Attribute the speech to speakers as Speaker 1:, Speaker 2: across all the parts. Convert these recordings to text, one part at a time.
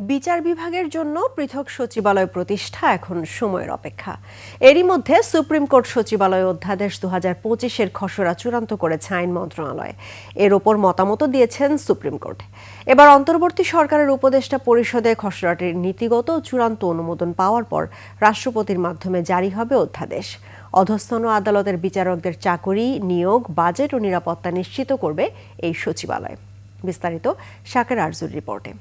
Speaker 1: বিচার বিভাগের জন্য পৃথক সচিবালয় প্রতিষ্ঠা এখন সময়ের অপেক্ষা। এরই মধ্যে সুপ্রিম কোর্ট সচিবালয় অধ্যাদেশ দু হাজার পঁচিশের খসড়া চূড়ান্ত করেছে আইন মন্ত্রণালয়। এর ওপর মতামত দিয়েছেন সুপ্রিম কোর্ট। এবার অন্তর্বর্তী সরকারের উপদেষ্টা পরিষদে খসড়াটির নীতিগত চূড়ান্ত অনুমোদন পাওয়ার পর রাষ্ট্রপতির মাধ্যমে জারি হবে অধ্যাদেশ। অধস্তন আদালতের বিচারকদের চাকরি, নিয়োগ, বাজেট ও নিরাপত্তা নিশ্চিত করবে এই সচিবালয়। বিস্তারিত শাকের আরজুর রিপোর্টে।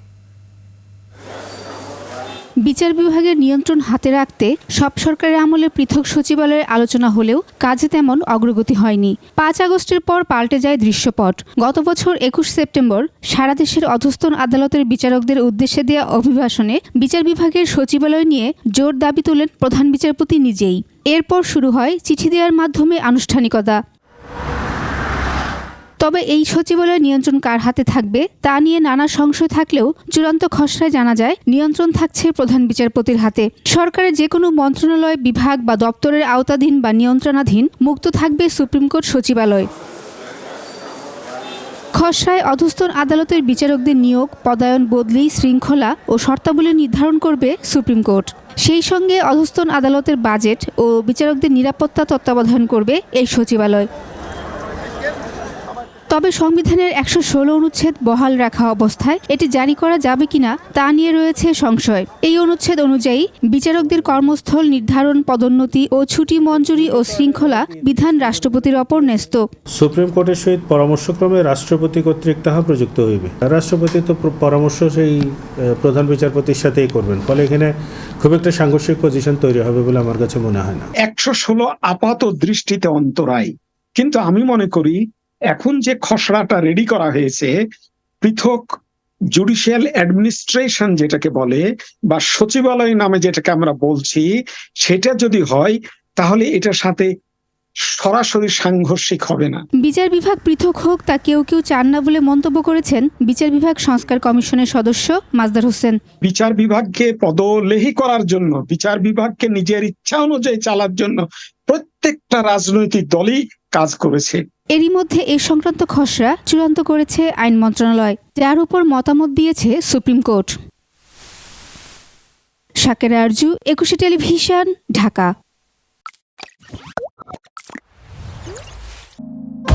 Speaker 2: বিচার বিভাগের নিয়ন্ত্রণ হাতে রাখতে সব সরকারের আমলে পৃথক সচিবালয়ের আলোচনা হলেও কাজে তেমন অগ্রগতি হয়নি। পাঁচ আগস্টের পর পাল্টে যায় দৃশ্যপট। গত বছর একুশ সেপ্টেম্বর সারা দেশের অধস্তন আদালতের বিচারকদের উদ্দেশ্যে দেওয়া অভিভাষণে বিচার বিভাগের সচিবালয় নিয়ে জোর দাবি তোলেন প্রধান বিচারপতি নিজেই। এরপর শুরু হয় চিঠি দেওয়ার মাধ্যমে আনুষ্ঠানিকতা। তবে এই সচিবালয় নিয়ন্ত্রণ কার হাতে থাকবে তা নিয়ে নানা সংশয় থাকলেও চূড়ান্ত খসড়ায় জানা যায়, নিয়ন্ত্রণ থাকছে প্রধান বিচারপতির হাতে। সরকারের যে কোনো মন্ত্রণালয়, বিভাগ বা দপ্তরের আওতাধীন বা নিয়ন্ত্রণাধীন মুক্ত থাকবে সুপ্রিম কোর্ট সচিবালয়। খসড়ায় অধস্তন আদালতের বিচারকদের নিয়োগ, পদায়ন, বদলি, শৃঙ্খলা ও শর্তাবলী নির্ধারণ করবে সুপ্রিম কোর্ট। সেই সঙ্গে অধস্তন আদালতের বাজেট ও বিচারকদের নিরাপত্তা তত্ত্বাবধান করবে এই সচিবালয়। তবে সংবিধানের একশো ষোলো অনুচ্ছেদ বহাল রাখা অবস্থায় এটি জারি করা যাবে কিনা তা নিয়ে রয়েছে সংশয়। এই অনুচ্ছেদ অনুযায়ী বিচারকদের কর্মস্থল নির্ধারণ পদোন্নতি ও ছুটি মঞ্জুরি ও শৃঙ্খলা বিধান রাষ্ট্রপতির অপর ন্যস্ত।
Speaker 3: সুপ্রিম কোর্টের সহিত পরামর্শক্রমে রাষ্ট্রপতি কর্তৃক তাহা প্রযুক্ত হইবে। রাষ্ট্রপতি তো পরামর্শ সেই প্রধান বিচারপতির সাথেই করবেন ফলে এখানে খুব একটা সাংঘর্ষিক পজিশন তৈরি হবে বলে আমার কাছে মনে হয় না।
Speaker 4: একশো ষোলো আপাত দৃষ্টিতে অন্তরায়। কিন্তু আমি মনে করি এখন যে খসড়াটা রেডি করা হয়েছে পৃথক জুডিশিয়াল অ্যাডমিনিস্ট্রেশন যেটাকে বলে বা সচিবালয় নামে যেটাকে আমরা বলছি সেটা যদি হয় তাহলে এটার সাথে সরাসরি সাংঘর্ষিক হবে না।
Speaker 2: বিচার বিভাগ পৃথক হোক তা কেউ কেউ চান না বলে মন্তব্য করেছেন বিচার বিভাগ সংস্কার কমিশনের সদস্য মাজদার হোসেন।
Speaker 4: বিচার বিভাগকে পদলেহী করার জন্য বিচার বিভাগকে নিজের ইচ্ছা অনুযায়ী চালার জন্য প্রত্যেকটা রাজনৈতিক দলই কাজ করেছে।
Speaker 2: এরই মধ্যে এ সংক্রান্ত খসড়া চূড়ান্ত করেছে আইন মন্ত্রণালয়, যার উপর মতামত দিয়েছে সুপ্রিম কোর্ট। সাকেরা আরজু, একুশে টেলিভিশন, ঢাকা।